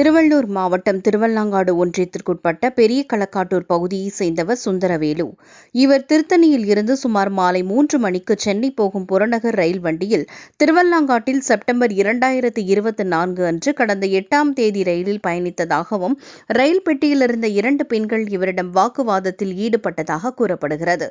திருவள்ளூர் மாவட்டம் திருவல்லாங்காடு ஒன்றியத்திற்குட்பட்ட பெரிய களக்காட்டூர் பகுதியைச் சேர்ந்தவர் சுந்தரவேலு. இவர் திருத்தணியில் இருந்து சுமார் மாலை மூன்று மணிக்கு சென்னை போகும் புறநகர் ரயில் வண்டியில் திருவல்லாங்காட்டில் செப்டம்பர் இரண்டாயிரத்தி இருபத்தி நான்கு அன்று கடந்த எட்டாம் தேதி ரயிலில் பயணித்ததாகவும் ரயில் பெட்டியில் இருந்த இரண்டு பெண்கள் இவரிடம் வாக்குவாதத்தில் ஈடுபட்டதாக கூறப்படுகிறது.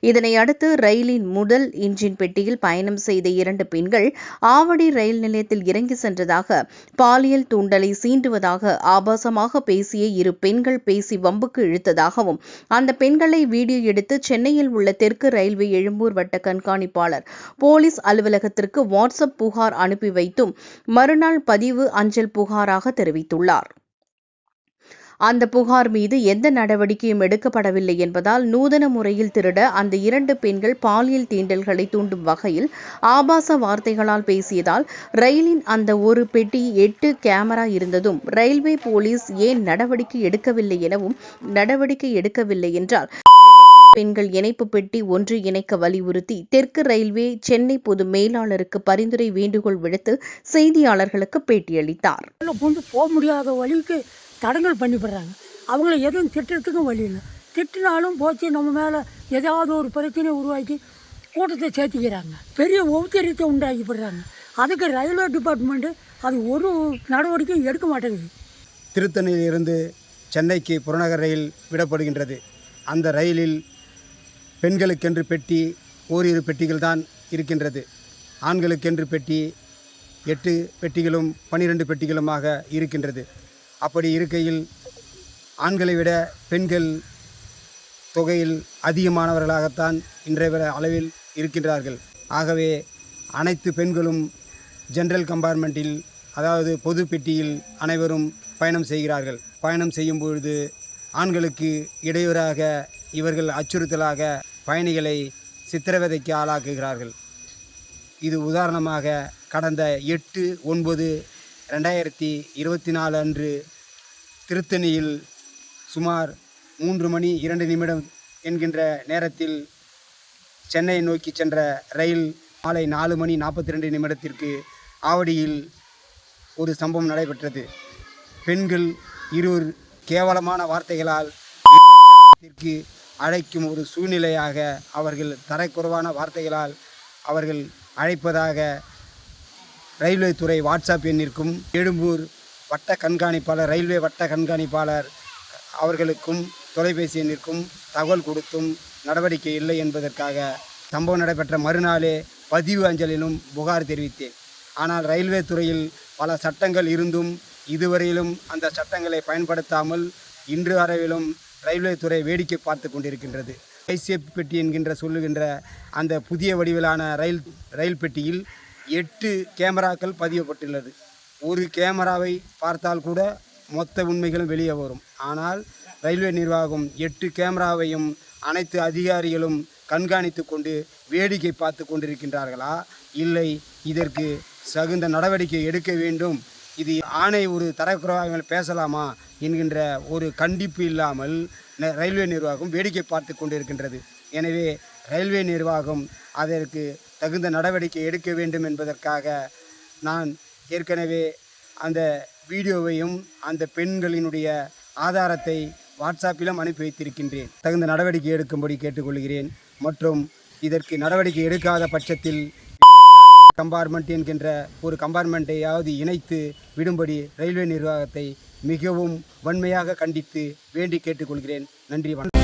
இதனை அடுத்து ரயிலின் முதல் இன்ஜின் பெட்டியில் பயணம் செய்த இரண்டு பெண்கள் ஆவடி ரயில் நிலையத்தில் இறங்கி சென்றதாக பாலியல் தூண்டலை சீண்டுவதாக ஆபாசமாக பேசிய இரு பெண்கள் பேசி வம்புக்கு இழுத்ததாகவும் அந்த பெண்களை வீடியோ எடுத்து சென்னையில் உள்ள தெற்கு ரயில்வே எழும்பூர் வட்ட கண்காணிப்பாளர் போலீஸ் அலுவலகத்திற்கு வாட்ஸ்அப் புகார் அனுப்பி வைத்தும் மறுநாள் பதிவு அஞ்சல் புகாராக தெரிவித்துள்ளார். அந்த புகார் மீது எந்த நடவடிக்கையும் எடுக்கப்படவில்லை என்பதால் நூதன முறையில் திருட அந்த இரண்டு பெண்கள் பாலியல் தீண்டல்களை தூண்டும் வகையில் ஆபாச வார்த்தைகளால் பேசியதால் ரயிலின் அந்த ஒரு பெட்டி எட்டு கேமரா இருந்ததும் ரயில்வே போலீஸ் ஏன் நடவடிக்கை எடுக்கவில்லை எனவும் நடவடிக்கை எடுக்கவில்லை என்றால் பெண்கள் இணைப்பு பெட்டி ஒன்று இணைக்க வலியுறுத்தி தெற்கு ரயில்வே சென்னை பொது மேலாளருக்கு பரிந்துரை வேண்டுகோள் விடுத்து செய்தியாளர்களுக்கு பேட்டியளித்தார். கொண்டு போக முடியாத வழிக்கு தடங்கள் பண்ணிவிடுறாங்க. அவங்கள எதுவும் திட்டுறதுக்கும் வழி இல்லை. திட்டினாலும் போச்சு நம்ம மேலே ஏதாவது ஒரு பிரச்சனையை உருவாக்கி கூட்டத்தை சேர்த்திக்கிறாங்க. பெரிய ஒவ்வொருத்தரியத்தை உண்டாக்கிப்படுறாங்க அதுக்கு ரயில்வே டிபார்ட்மெண்ட்டு அது ஒரு நடவடிக்கையும் எடுக்க மாட்டேங்குது. திருத்தணியிலிருந்து சென்னைக்கு புறநகர் ரயில் விடப்படுகின்றது. அந்த ரயிலில் பெண்களுக்கென்று பெட்டி ஓரிரு பெட்டிகள் தான் இருக்கின்றது. ஆண்களுக்கென்று பெட்டி எட்டு பெட்டிகளும் பனிரெண்டு பெட்டிகளுமாக இருக்கின்றது. அப்படி இருக்கையில் ஆண்களை விட பெண்கள் தொகையில் அதிகமானவர்களாகத்தான் இன்றைய அளவில் இருக்கின்றார்கள். ஆகவே அனைத்து பெண்களும் ஜென்ரல் கம்பார்ட்மெண்ட்டில் அதாவது பொது பெட்டியில் அனைவரும் பயணம் செய்கிறார்கள். பயணம் செய்யும் பொழுது ஆண்களுக்கு இடையூறாக இவர்கள் அச்சுறுத்தலாக பயணிகளை சித்திரவதைக்கு ஆளாக்குகிறார்கள். இது உதாரணமாக கடந்த எட்டு ஒன்பது ரெண்டாயிரத்தி இருபத்தி நாலு அன்று திருத்தணியில் சுமார் மூன்று மணி இரண்டு நிமிடம் என்கின்ற நேரத்தில் சென்னை நோக்கி சென்ற ரயில் மாலை நாலு மணி நாற்பத்தி ரெண்டு நிமிடத்திற்கு ஆவடியில் ஒரு சம்பவம் நடைபெற்றது. பெண்கள் இருவர் கேவலமான வார்த்தைகளால் விபச்சாரத்திற்கு அழைக்கும் ஒரு சூழ்நிலையாக அவர்கள் தரக்குறைவான வார்த்தைகளால் அவர்கள் அழைப்பதாக ரயில்வே துறை வாட்ஸ்அப் எண்ணிற்கும் எழும்பூர் வட்ட கண்காணிப்பாளர் ரயில்வே வட்ட கண்காணிப்பாளர் அவர்களுக்கும் தொலைபேசி எண்ணிற்கும் தகவல் கொடுத்தும் நடவடிக்கை இல்லை என்பதற்காக சம்பவம் நடைபெற்ற மறுநாளே பதிவு அஞ்சலிலும் புகார் தெரிவித்தேன். ஆனால் ரயில்வே துறையில் பல சட்டங்கள் இருந்தும் இதுவரையிலும் அந்த சட்டங்களை பயன்படுத்தாமல் இன்று வரையிலும் ரயில்வே துறை வேடிக்கை பார்த்து கொண்டிருக்கின்றது. ஐசிஎஃப் பெட்டி என்கின்ற சொல்லுகின்ற அந்த புதிய வடிவிலான ரயில் ரயில் பெட்டியில் எட்டு கேமராக்கள் பதியப்பட்டுள்ளது. ஒரு கேமராவை பார்த்தால் கூட மொத்த உண்மைகளும் வெளியே வரும். ஆனால் ரயில்வே நிர்வாகம் எட்டு கேமராவையும் அனைத்து அதிகாரிகளும் கண்காணித்து கொண்டு வேடிக்கை பார்த்து கொண்டிருக்கின்றார்களா? இல்லை இதற்கு சகுந்த நடவடிக்கை எடுக்க வேண்டும். இது ஆணை ஒரு தரக்குறைவாக பேசலாமா என்கின்ற ஒரு கண்டிப்பு இல்லாமல் ரயில்வே நிர்வாகம் வேடிக்கை பார்த்து கொண்டிருக்கின்றது. எனவே ரயில்வே நிர்வாகம் அதற்கு தகுந்த நடவடிக்கை எடுக்க வேண்டும் என்பதற்காக நான் ஏற்கனவே அந்த வீடியோவையும் அந்த பெண்களினுடைய ஆதாரத்தை வாட்ஸ்அப்பிலும் அனுப்பி வைத்திருக்கின்றேன். தகுந்த நடவடிக்கை எடுக்கும்படி கேட்டுக்கொள்கிறேன். மற்றும் இதற்கு நடவடிக்கை எடுக்காத பட்சத்தில் கம்பார்ட்மெண்ட் என்கின்ற ஒரு கம்பார்ட்மெண்ட்டையாவது இணைத்து விடும்படி ரயில்வே நிர்வாகத்தை மிகவும் வன்மையாக கண்டித்து வேண்டி கேட்டுக்கொள்கிறேன். நன்றி வணக்கம்.